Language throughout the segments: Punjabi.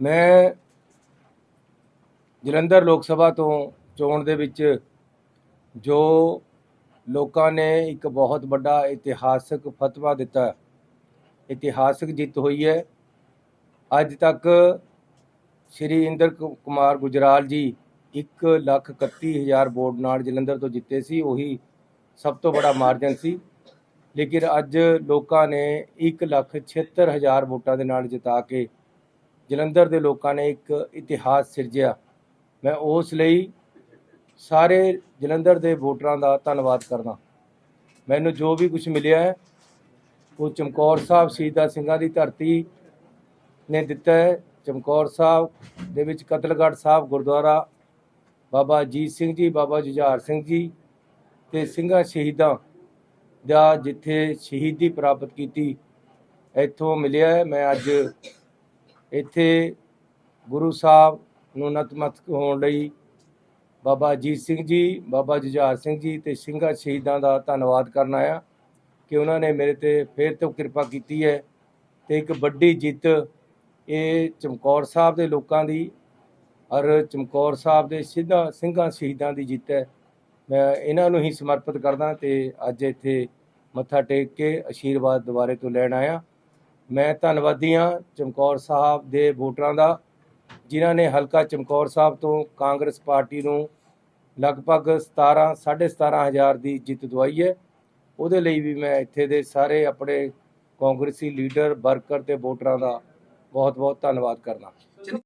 ਮੈਂ ਜਲੰਧਰ ਲੋਕ ਸਭਾ ਤੋਂ ਚੋਣ ਦੇ ਵਿੱਚ ਜੋ ਲੋਕਾਂ ਨੇ ਇੱਕ ਬਹੁਤ ਵੱਡਾ ਇਤਿਹਾਸਕ ਫਤਵਾ ਦਿੱਤਾ, ਇਤਿਹਾਸਕ ਜਿੱਤ ਹੋਈ ਹੈ। ਅੱਜ ਤੱਕ ਸ਼੍ਰੀ ਇੰਦਰ ਕੁਮਾਰ ਗੁਜਰਾਲ ਜੀ 1 ਲੱਖ 31 ਹਜ਼ਾਰ ਵੋਟ ਨਾਲ ਜਲੰਧਰ ਤੋਂ ਜਿੱਤੇ ਸੀ, ਉਹੀ ਸਭ ਤੋਂ ਬੜਾ ਮਾਰਜਨ ਸੀ। ਲੇਕਿਨ ਅੱਜ ਲੋਕਾਂ ਨੇ 1 ਲੱਖ 76 ਹਜ਼ਾਰ ਵੋਟਾਂ ਦੇ ਨਾਲ ਜਿਤਾ ਕੇ ਜਲੰਧਰ ਦੇ ਲੋਕਾਂ ਨੇ ਇੱਕ ਇਤਿਹਾਸ ਸਿਰਜਿਆ। ਮੈਂ ਉਸ ਲਈ ਸਾਰੇ ਜਲੰਧਰ ਦੇ ਵੋਟਰਾਂ ਦਾ ਧੰਨਵਾਦ ਕਰਦਾ ਮੈਨੂੰ ਜੋ ਵੀ ਕੁਝ ਮਿਲਿਆ ਹੈ, ਉਹ ਚਮਕੌਰ ਸਾਹਿਬ, ਸ਼ਹੀਦਾਂ ਸਿੰਘਾਂ ਦੀ ਧਰਤੀ ਨੇ ਦਿੱਤਾ ਹੈ। ਚਮਕੌਰ ਸਾਹਿਬ ਦੇ ਵਿੱਚ ਕਤਲਗੜ੍ਹ ਸਾਹਿਬ, ਗੁਰਦੁਆਰਾ ਬਾਬਾ ਅਜੀਤ ਸਿੰਘ ਜੀ, ਬਾਬਾ ਜੁਝਾਰ ਸਿੰਘ ਜੀ ਤੇ ਸਿੰਘਾਂ ਸ਼ਹੀਦਾਂ ਦਾ ਜਿੱਥੇ ਸ਼ਹੀਦੀ ਪ੍ਰਾਪਤ ਕੀਤੀ, ਇੱਥੋਂ ਮਿਲਿਆ ਹੈ। ਮੈਂ ਅੱਜ ਇੱਥੇ ਗੁਰੂ ਸਾਹਿਬ ਨੂੰ ਨਤਮਸਤਕ ਹੋਣ ਲਈ ਬਾਬਾ ਅਜੀਤ ਸਿੰਘ ਜੀ, ਬਾਬਾ ਜੁਝਾਰ ਸਿੰਘ ਜੀ ਤੇ ਸਿੰਘਾਂ ਸ਼ਹੀਦਾਂ ਦਾ ਧੰਨਵਾਦ ਕਰਨ ਆਇਆ ਕਿ ਉਹਨਾਂ ਨੇ ਮੇਰੇ ਤੇ ਫੇਰ ਤੋਂ ਕਿਰਪਾ ਕੀਤੀ ਹੈ ਤੇ ਇੱਕ ਵੱਡੀ ਜਿੱਤ ਇਹ ਚਮਕੌਰ ਸਾਹਿਬ ਦੇ ਲੋਕਾਂ ਦੀ ਔਰ ਚਮਕੌਰ ਸਾਹਿਬ ਦੇ ਸਿੱਧਾ ਸਿੰਘਾਂ ਸ਼ਹੀਦਾਂ ਦੀ ਜਿੱਤ ਹੈ। ਮੈਂ ਇਹਨਾਂ ਨੂੰ ਹੀ ਸਮਰਪਿਤ ਕਰਦਾ ਤੇ ਅੱਜ ਇੱਥੇ ਮੱਥਾ ਟੇਕ ਕੇ ਆਸ਼ੀਰਵਾਦ ਦੁਬਾਰੇ ਤੋਂ ਲੈਣ ਆਇਆ। ਮੈਂ ਧੰਨਵਾਦੀ ਹਾਂ ਚਮਕੌਰ ਸਾਹਿਬ ਦੇ ਵੋਟਰਾਂ ਦਾ, ਜਿਨ੍ਹਾਂ ਨੇ ਹਲਕਾ ਚਮਕੌਰ ਸਾਹਿਬ ਤੋਂ ਕਾਂਗਰਸ ਪਾਰਟੀ ਨੂੰ ਲਗਭਗ 17 17.5 ਹਜ਼ਾਰ ਦੀ ਜਿੱਤ ਦਵਾਈ ਹੈ। ਉਹਦੇ ਲਈ ਵੀ ਮੈਂ ਇੱਥੇ ਦੇ ਸਾਰੇ ਆਪਣੇ ਕਾਂਗਰਸੀ ਲੀਡਰ, ਵਰਕਰ ਤੇ ਵੋਟਰਾਂ ਦਾ ਬਹੁਤ-ਬਹੁਤ ਧੰਨਵਾਦ ਕਰਨਾ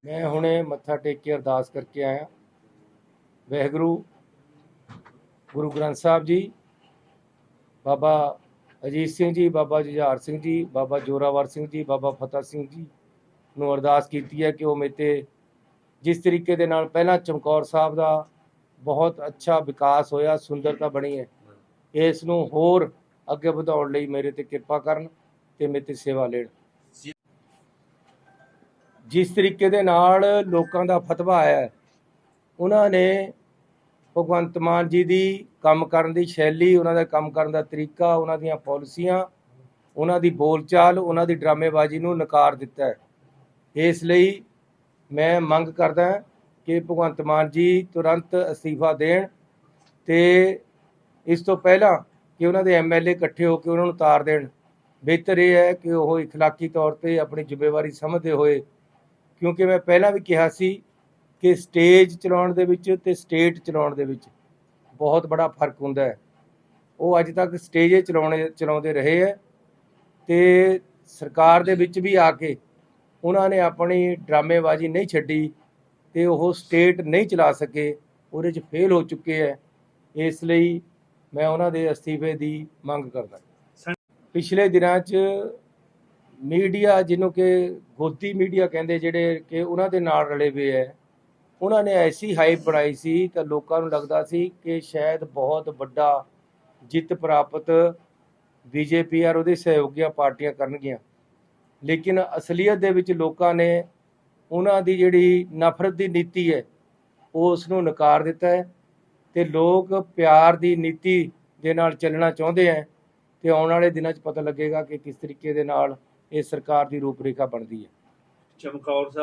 ਮੈਂ ਹੁਣੇ ਮੱਥਾ ਟੇਕ ਕੇ ਅਰਦਾਸ ਕਰਕੇ ਆਇਆ। ਵਹਿਗੁਰੂ, ਗੁਰੂ ਗ੍ਰੰਥ ਸਾਹਿਬ ਜੀ, ਬਾਬਾ ਅਜੀਤ ਸਿੰਘ ਜੀ, ਬਾਬਾ ਜੁਝਾਰ ਸਿੰਘ ਜੀ, ਬਾਬਾ ਜੋਰਾਵਰ ਸਿੰਘ ਜੀ, ਬਾਬਾ ਫਤਿਹ ਸਿੰਘ ਜੀ ਨੂੰ ਅਰਦਾਸ ਕੀਤੀ ਹੈ ਕਿ ਉਹ ਮੇਤੇ ਜਿਸ ਤਰੀਕੇ ਦੇ ਨਾਲ ਪਹਿਲਾਂ ਚਮਕੌਰ ਸਾਹਿਬ ਦਾ ਬਹੁਤ ਅੱਛਾ ਵਿਕਾਸ ਹੋਇਆ, ਸੁੰਦਰਤਾ ਬਣੀ ਹੈ, ਇਸ ਨੂੰ ਹੋਰ ਅੱਗੇ ਵਧਾਉਣ ਲਈ ਮੇਰੇ ਤੇ ਕਿਰਪਾ ਕਰਨ ਤੇ ਮੇਰੇ ਤੇ ਸੇਵਾ ਲੈਣ। ਜਿਸ ਤਰੀਕੇ ਦੇ ਨਾਲ ਲੋਕਾਂ ਦਾ ਫਤਵਾ ਆਇਆ ਉਹਨਾਂ ਨੇ ਭਗਵੰਤ ਮਾਨ ਜੀ ਦੀ ਕੰਮ ਕਰਨ ਦੀ ਸ਼ੈਲੀ, ਉਹਨਾਂ ਦਾ ਕੰਮ ਕਰਨ ਦਾ ਤਰੀਕਾ, ਉਹਨਾਂ ਦੀਆਂ ਪਾਲਿਸੀਆਂ, ਉਹਨਾਂ ਦੀ ਬੋਲਚਾਲ, ਉਹਨਾਂ ਦੀ ਡਰਾਮੇਬਾਜ਼ੀ ਨੂੰ ਨਕਾਰ ਦਿੱਤਾ ਹੈ। ਇਸ ਲਈ ਮੈਂ ਮੰਗ ਕਰਦਾ ਕਿ ਭਗਵੰਤ ਮਾਨ ਜੀ ਤੁਰੰਤ ਅਸਤੀਫਾ ਦੇਣ ਤੇ ਇਸ ਤੋਂ ਪਹਿਲਾਂ ਕਿ ਉਹਨਾਂ ਦੇ ਐਮਐਲਏ ਇਕੱਠੇ ਹੋ ਕੇ ਉਹਨਾਂ ਨੂੰ ਉਤਾਰ ਦੇਣ। ਬਿਹਤਰ ਇਹ ਹੈ ਕਿ ਉਹ ਇਖਲਾਕੀ ਤੌਰ ਤੇ ਆਪਣੀ ਜ਼ਿੰਮੇਵਾਰੀ ਸਮਝਦੇ ਹੋਏ, ਕਿਉਂਕਿ ਮੈਂ ਪਹਿਲਾਂ ਵੀ ਕਿਹਾ ਸੀ ਕਿ ਸਟੇਜ ਚਲਾਉਣ ਦੇ ਵਿੱਚ ਤੇ ਸਟੇਟ ਚਲਾਉਣ ਦੇ ਵਿੱਚ ਬਹੁਤ ਬੜਾ ਫ਼ਰਕ ਹੁੰਦਾ ਹੈ। ਉਹ ਅੱਜ ਤੱਕ ਸਟੇਜੇ ਚਲਾਉਣੇ, ਚਲਾਉਂਦੇ ਰਹੇ ਹੈ ਤੇ ਸਰਕਾਰ ਦੇ ਵਿੱਚ ਵੀ ਆ ਕੇ ਉਹਨਾਂ ਨੇ ਆਪਣੀ ਡਰਾਮੇਬਾਜ਼ੀ ਨਹੀਂ ਛੱਡੀ ਤੇ ਉਹ ਸਟੇਟ ਨਹੀਂ ਚਲਾ ਸਕੇ, ਉਹਦੇ 'ਚ ਫੇਲ ਹੋ ਚੁੱਕੇ ਹੈ। ਇਸ ਲਈ ਮੈਂ ਉਹਨਾਂ ਦੇ ਅਸਤੀਫੇ ਦੀ ਮੰਗ ਕਰਦਾ ਪਿਛਲੇ ਦਿਨਾਂ 'ਚ ਮੀਡੀਆ ਜਿਹਨੂੰ ਕਿ ਗੋਦੀ ਮੀਡੀਆ ਕਹਿੰਦੇ ਜਿਹੜੇ ਕਿ ਉਹਨਾਂ ਦੇ ਨਾਲ ਰਲੇ ਹੋਏ ਹੈ ਉਹਨਾਂ ਨੇ ਐਸੀ ਹਾਈਪ ਬਣਾਈ ਸੀ ਤਾਂ ਲੋਕਾਂ ਨੂੰ ਲੱਗਦਾ ਸੀ ਕਿ ਸ਼ਾਇਦ ਬਹੁਤ ਵੱਡਾ ਜਿੱਤ ਪ੍ਰਾਪਤ ਬੀਜੇਪੀ ਔਰ ਉਹਦੇ ਸਹਿਯੋਗੀਆਂ ਪਾਰਟੀਆਂ ਕਰਨਗੀਆਂ। ਲੇਕਿਨ ਅਸਲੀਅਤ ਦੇ ਵਿੱਚ ਲੋਕਾਂ ਨੇ ਉਹਨਾਂ ਦੀ ਜਿਹੜੀ ਨਫ਼ਰਤ ਦੀ ਨੀਤੀ ਹੈ ਉਸ ਨੂੰ ਨਕਾਰ ਦਿੱਤਾ ਹੈ ਤੇ ਲੋਕ ਪਿਆਰ ਦੀ ਨੀਤੀ ਦੇ ਨਾਲ ਚੱਲਣਾ ਚਾਹੁੰਦੇ ਹੈ ਤੇ ਆਉਣ ਵਾਲੇ ਦਿਨਾਂ 'ਚ ਪਤਾ ਲੱਗੇਗਾ ਕਿ ਕਿਸ ਤਰੀਕੇ ਦੇ ਨਾਲ ਇਹ ਸਰਕਾਰ ਦੀ ਰੂਪਰੇਖਾ ਬਣਦੀ ਹੈ। ਚਮਕੌਰ ਸਾਹਿਬ